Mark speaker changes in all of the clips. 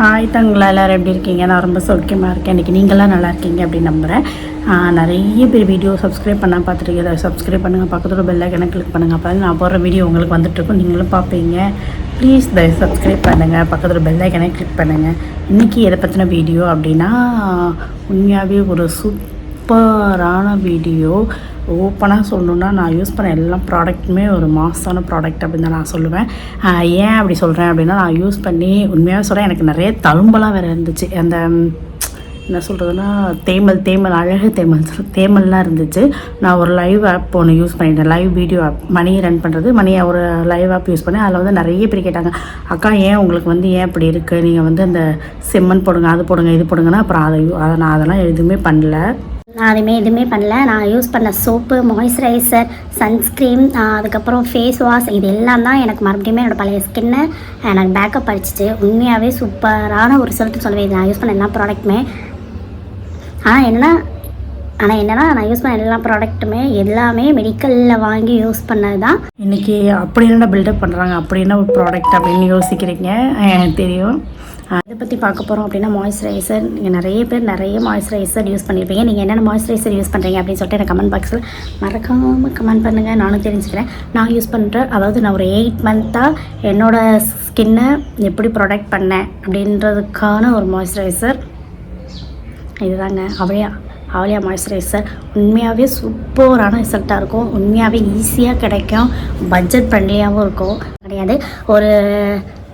Speaker 1: Hi தங்களா எல்லோரும் எப்படி இருக்கீங்க? நான் ரொம்ப சௌக்கியமாக இருக்கேன். இன்றைக்கி நீங்களாம் நல்லா இருக்கீங்க அப்படின்னு நம்புகிறேன் நிறைய பேர் வீடியோ சப்ஸ்கிரைப் பண்ணால் பார்த்துருக்கீங்க. அதை சப்ஸ்கிரைப் பண்ணுங்கள் பக்கத்தில் பெல் ஐக்கனை கிளிக் பண்ணுங்கள் அப்போ நான் போடுற வீடியோ உங்களுக்கு வந்துட்டுருக்கும் நீங்களும் பார்ப்பீங்க. ப்ளீஸ் தயவு சப்ஸ்கிரைப் பண்ணுங்கள் பக்கத்தில் பெல் ஐக்கனை கிளிக் பண்ணுங்கள் இன்றைக்கி எதை பற்றின வீடியோ அப்படின்னா உண்மையாகவே ஒரு சூப் சூப்பரான வீடியோ. ஓப்பனாக சொல்லணுன்னா நான் யூஸ் பண்ண எல்லா ப்ராடக்ட்டுமே ஒரு மாசான ப்ராடக்ட் அப்படின்னு தான் நான் சொல்லுவேன். ஏன் அப்படி சொல்கிறேன் அப்படின்னா நான் யூஸ் பண்ணி உண்மையாக சொல்கிறேன் எனக்கு நிறைய தழும்பெல்லாம் வேறு இருந்துச்சு. அந்த என்ன சொல்கிறதுனா தேமல் தேமல் அழகு தேமல் தேமல்லாம் இருந்துச்சு. நான் ஒரு லைவ் ஆப் ஒன்று யூஸ் பண்ணிட்டேன். லைவ் வீடியோ ஆப் மணி ரன் பண்ணுறது மணி ஒரு லைவ் ஆப் யூஸ் பண்ணேன். அதில் வந்து நிறைய பேர் கேட்டாங்க அக்கா ஏன் உங்களுக்கு வந்து ஏன் இப்படி இருக்குது நீங்கள் வந்து அந்த செம்மண் போடுங்க அது போடுங்க இது போடுங்கன்னா அப்புறம் அதை யூ- அதை நான் அதெல்லாம் எதுவுமே பண்ணல.
Speaker 2: நான் அதுவுமே எதுவுமே பண்ணல. நான் யூஸ் பண்ண சோப்பு மாய்ஸ்சரைசர் சன்ஸ்க்ரீம் அதுக்கப்புறம் ஃபேஸ் வாஷ் இது எல்லாம் தான் எனக்கு மறுபடியுமே என்னோட பழைய ஸ்கின்னை எனக்கு பேக்கப் அடிச்சிச்சு. உண்மையாகவே சூப்பரான ஒரு ரிசல்ட் சொல்லுவேன். இது நான் யூஸ் பண்ண எல்லா ப்ராடக்ட்டுமே ஆனால் என்ன ஆனால் என்னென்னா நான் யூஸ் பண்ண எல்லா ப்ராடக்ட்டுமே எல்லாமே மெடிக்கலில் வாங்கி யூஸ் பண்ணது தான்
Speaker 1: இன்றைக்கி அப்படி என்ன பில்டப் பண்ணுறாங்க அப்படி என்ன ஒரு ப்ராடக்ட் அப்படின்னு யோசிக்கிறீங்க? எனக்கு தெரியும். அதை பற்றி பார்க்க போகிறோம் அப்படின்னா மாய்ஸ்சரைசர் நீங்கள் நிறைய பேர் நிறைய மாய்ஸ்சரைசர் யூஸ் பண்ணியிருப்பீங்க நீங்கள் என்னென்ன மாய்ஸ்சரைசர் யூஸ் பண்ணுறீங்க அப்படின்னு சொல்லிட்டு எனக்கு கமெண்ட் பாக்ஸில் மறக்காமல் கமெண்ட் பண்ணுங்கள் நானும் தெரிஞ்சுக்கிறேன். நான் யூஸ் பண்ணுற அதாவது நான் ஒரு எயிட் மந்த்தாக என்னோடய ஸ்கின்னை எப்படி ப்ரொடெக்ட் பண்ணேன் அப்படின்றதுக்கான ஒரு மாய்ஸ்சரைசர் இதுதாங்க. அப்படியா? அவளியா மாய்ஸ்சரைசர். உண்மையாகவே சூப்பரான ரிசல்ட்டாக இருக்கும். உண்மையாகவே ஈஸியாக கிடைக்கும். பட்ஜெட் ஃப்ரெண்ட்லியாகவும் இருக்கும். கிடையாது. ஒரு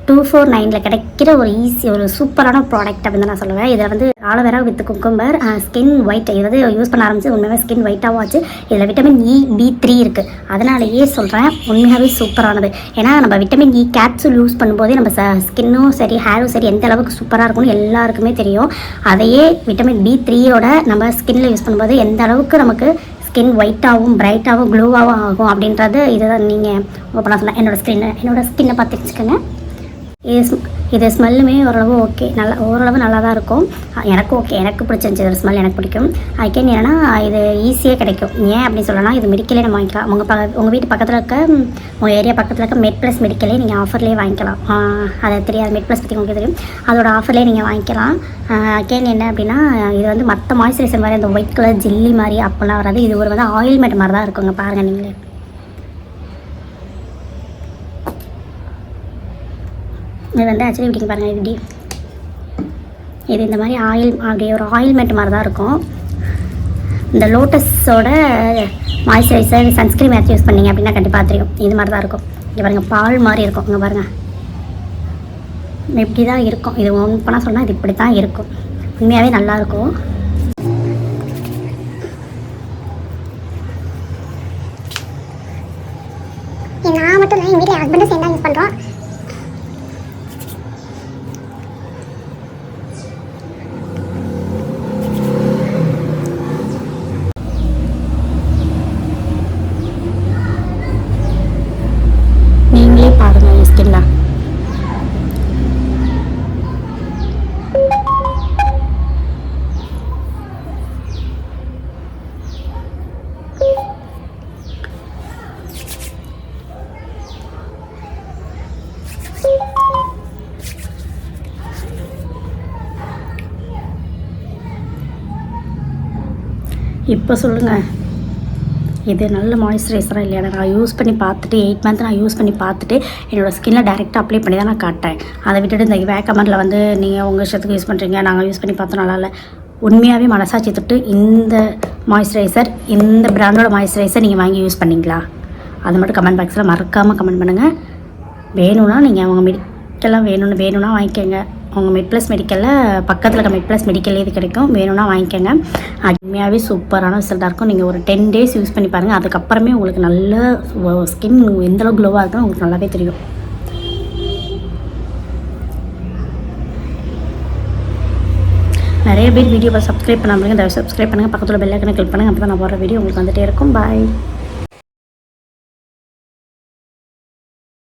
Speaker 1: டூ ஃபோர் நைனில் கிடைக்கிற ஒரு ஈஸி ஒரு சூப்பரான ப்ராடக்ட் அப்படின்னு நான் சொல்லுவேன். இதை வந்து aloe vera with cucumber skin white இது வந்து யூஸ் பண்ண ஆரம்பிச்சு உண்மையாகவே ஸ்கின் ஒயிட்டாகவும் ஆச்சு. இதில் விட்டமின் இ பி த்ரீ இருக்குது அதனாலேயே சொல்கிறேன் உண்மையாகவே சூப்பரானது. ஏன்னா நம்ம விட்டமின் இ கேப்சூல் யூஸ் பண்ணும்போதே நம்ம ச ஸ்கின்னும் சரி ஹேரும் சரி எந்த அளவுக்கு சூப்பராக இருக்கும்னு எல்லாருக்குமே தெரியும். அதையே விட்டமின் பி த்ரீயோட நம்ம ஸ்கின்னில் யூஸ் பண்ணும்போது எந்த அளவுக்கு நமக்கு ஸ்கின் ஒயிட்டாகவும் பிரைட்டாகவும் க்ளோவாகவும் ஆகும் அப்படின்றது இதுதான் நீங்கள் ஓப்பனாக சொல்லலாம் என்னோட ஸ்கின் என்னோட ஸ்கின்னை பார்த்து தெரிஞ்சுக்கோங்க. இது ஸ்ம்- இது ஸ்மெல்லுமே ஓரளவு ஓகே நல்லா ஓரளவு நல்லா தான் இருக்கும் எனக்கு ஓகே எனக்கு பிடிச்சிருந்துச்சி. இதோட ஸ்மெல் எனக்கு பிடிக்கும். அதுக்கேன் என்னென்னா இது ஈஸியாக கிடைக்கும். ஏன் அப்படின்னு சொல்லலாம் இது மெடிக்கலே நம்ம வாங்கிக்கலாம். உங்கள் ப உங்கள் வீட்டு பக்கத்தில் இருக்க உங்கள் ஏரியா பக்கத்தில் இருக்க மெட் ப்ளஸ் மெடிக்கலே நீங்கள் ஆஃபர்லேயே வாங்கிக்கலாம். அதை அது தெரியாது. மெட் ப்ளஸ் பற்றி உங்களுக்கு தெரியும். அதோட ஆஃபர்லேயே நீங்கள் வாங்கிக்கலாம். கேன் என்ன அப்படின்னா இது வந்து மற்ற மாய்ஸ்சரைசர் மாதிரி அந்த ஒயிட் கலர் ஜில்லி மாதிரி அப்போல்லாம் வராது. இது ஒரு வந்து ஆயில்மெண்ட் மாதிரி தான் இருக்குங்க. பாருங்கள் நீங்களே. இது வந்து ஆக்சுவலி இப்படி பாருங்கள் இப்படி இது இந்த மாதிரி ஆயில் அப்படியே ஒரு ஆயில்மெண்ட் மாதிரி தான் இருக்கும். இந்த லோட்டஸோட மாய்ஸ்சரைசர் சன்ஸ்க்ரீம் ஏதாச்சும் யூஸ் பண்ணீங்க அப்படின்னா கண்டிப்பாக தெரியும். இது மாதிரி தான் இருக்கும். இங்கே பாருங்கள் பால் மாதிரி இருக்கும். இங்கே பாருங்கள் இப்படி தான் இருக்கும். இது ஓப்பனாக சொன்னால் இது இப்படி தான் இருக்கும். உண்மையாகவே நல்லாயிருக்கும்
Speaker 3: நான் மட்டும் இல்லை எங்கள் வீட்டில் ஹஸ்பண்டும் சேர்ந்து யூஸ் பண்ணுறோம்
Speaker 1: இப்போ சொல்லுங்கள் இது நல்ல மாய்ஸ்சரைசராக இல்லையா நான் யூஸ் பண்ணி பார்த்துட்டு எயிட் மந்த் நான் யூஸ் பண்ணி பார்த்துட்டு என்னோடய ஸ்கின்ல டேரெக்டாக அப்ளை பண்ணி தான் நான் காட்டேன் அதை விட்டுட்டு இந்த வேக்கமரில் வந்து நீங்கள் உங்கள் இஷ்டத்துக்கு யூஸ் பண்ணுறீங்க நாங்கள் யூஸ் பண்ணி பார்த்தோம் நல்லா இல்லை. உண்மையாகவே மனசாட்சி தொட்டு இந்த மாய்ஸ்சரைசர் இந்த பிராண்டோட மாய்ஸ்சரைசர் நீங்கள் வாங்கி யூஸ் பண்ணீங்களா? அது மட்டும் கமெண்ட் பாக்ஸில் மறக்காமல் கமெண்ட் பண்ணுங்கள் வேணும்னா நீங்கள் அவங்க மெடிக்கெல்லாம் வேணும்னு வேணும்னா வாங்கிக்கோங்க. உங்கள் மெட் ப்ளஸ் மெடிக்கலில் பக்கத்தில் இருக்க மெட் ப்ளஸ் மெடிக்கல் இது கிடைக்கும். வேணும்னா வாங்கிக்கோங்க. அது உண்மையாகவே சூப்பரான ரிசல்ட்டாக இருக்கும். நீங்கள் ஒரு டென் டேஸ் யூஸ் பண்ணி பாருங்கள் அதுக்கப்புறமே உங்களுக்கு நல்ல ஸ்கின் எந்த க்ளோவாக இருக்குன்னு உங்களுக்கு நல்லாவே தெரியும். நிறைய பேர் வீடியோவை சப்ஸ்கிரைப் பண்ணாமல் தயவு சப்ஸ்கிரைப் பண்ணுங்கள் பக்கத்தில் பெல்லைக்கனை கிளிக் பண்ணுங்கள் அப்போ தான் நான் போகிற வீடியோ உங்களுக்கு வந்துகிட்டே இருக்கும். பாய்